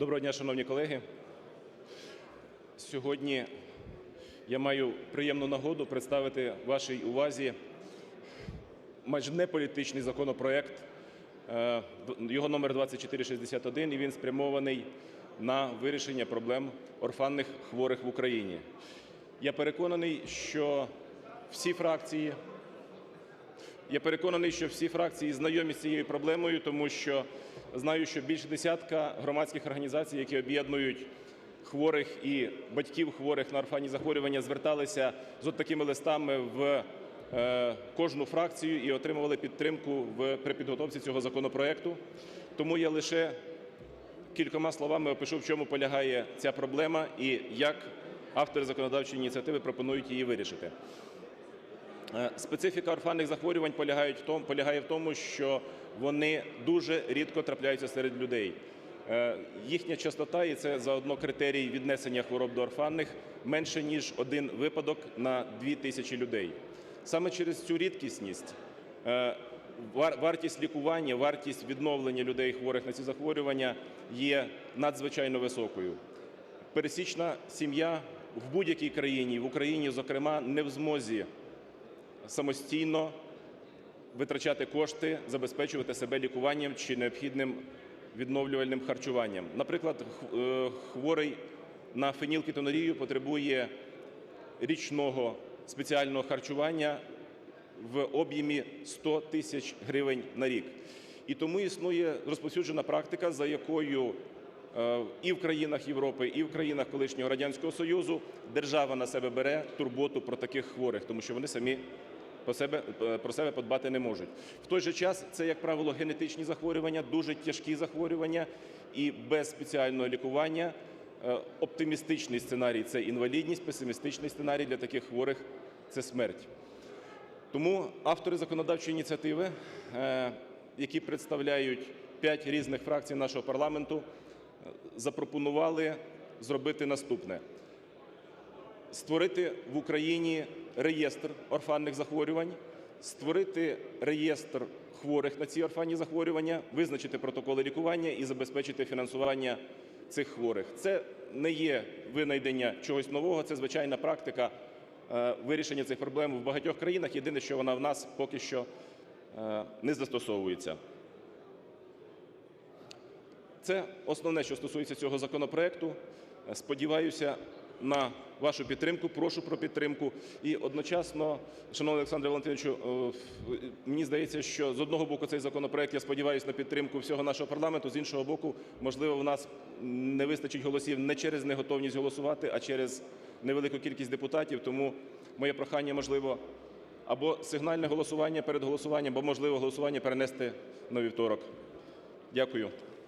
Доброго дня, шановні колеги. Сьогодні я маю приємну нагоду представити вашій увазі майже неполітичний законопроект. Е, Його номер 2461, і він спрямований на вирішення проблем орфанних хворих в Україні. Я переконаний, що всі фракції я переконаний, що всі фракції знайомі з цією проблемою, тому що знаю, що більше десятка громадських організацій, які об'єднують хворих і батьків хворих на орфанні захворювання, зверталися з от такими листами в е, кожну фракцію і отримували підтримку в, при підготовці цього законопроекту. Тому я лише кількома словами опишу, в чому полягає ця проблема і як автори законодавчої ініціативи пропонують її вирішити. Е, Специфіка орфанних захворювань полягає в тому, що вони дуже рідко трапляються серед людей. Е, Їхня частота, і це заодно критерій віднесення хвороб до орфанних, менше ніж один випадок на 2 тисячі людей. Саме через цю рідкісність е, вартість лікування, вартість відновлення людей хворих на ці захворювання є надзвичайно високою. Пересічна сім'я в будь-якій країні, в Україні, зокрема, не в змозі самостійно витрачати кошти, забезпечувати себе лікуванням чи необхідним відновлювальним харчуванням. Наприклад, е, хворий на фенілкетонурію потребує річного спеціального харчування в об'ємі 100 тисяч гривень на рік. І тому існує розповсюджена практика, за якою е, і в країнах Європи, і в країнах колишнього радянського союзу держава на себе бере турботу про таких хворих, тому що вони самі про себе, подбати не можуть. В той же час це, як правило, генетичні захворювання, дуже тяжкі захворювання, і без спеціального лікування е, оптимістичний сценарій це інвалідність, песимістичний сценарій для таких хворих це смерть. Тому автори законодавчої ініціативи, е, які представляють п'ять різних фракцій нашого парламенту, е, запропонували зробити наступне: створити в Україні реєстр орфанних захворювань, створити реєстр хворих на ці орфанні захворювання, визначити протоколи лікування і забезпечити фінансування цих хворих. Це не є винайдення чогось нового, це звичайна практика е, вирішення цих проблем в багатьох країнах. Єдине, що вона в нас поки що е, не застосовується. Це основне, що стосується цього законопроекту. Сподіваюся на вашу підтримку. Прошу про підтримку. І одночасно, шановний Олександре Валентиновичу, е, мені здається, що з одного боку цей законопроект, я сподіваюся на підтримку всього нашого парламенту, з іншого боку, можливо, в нас не вистачить голосів не через неготовність голосувати, а через невелику кількість депутатів. Тому моє прохання, можливо, або сигнальне голосування перед голосуванням, або можливо голосування перенести на вівторок. Дякую.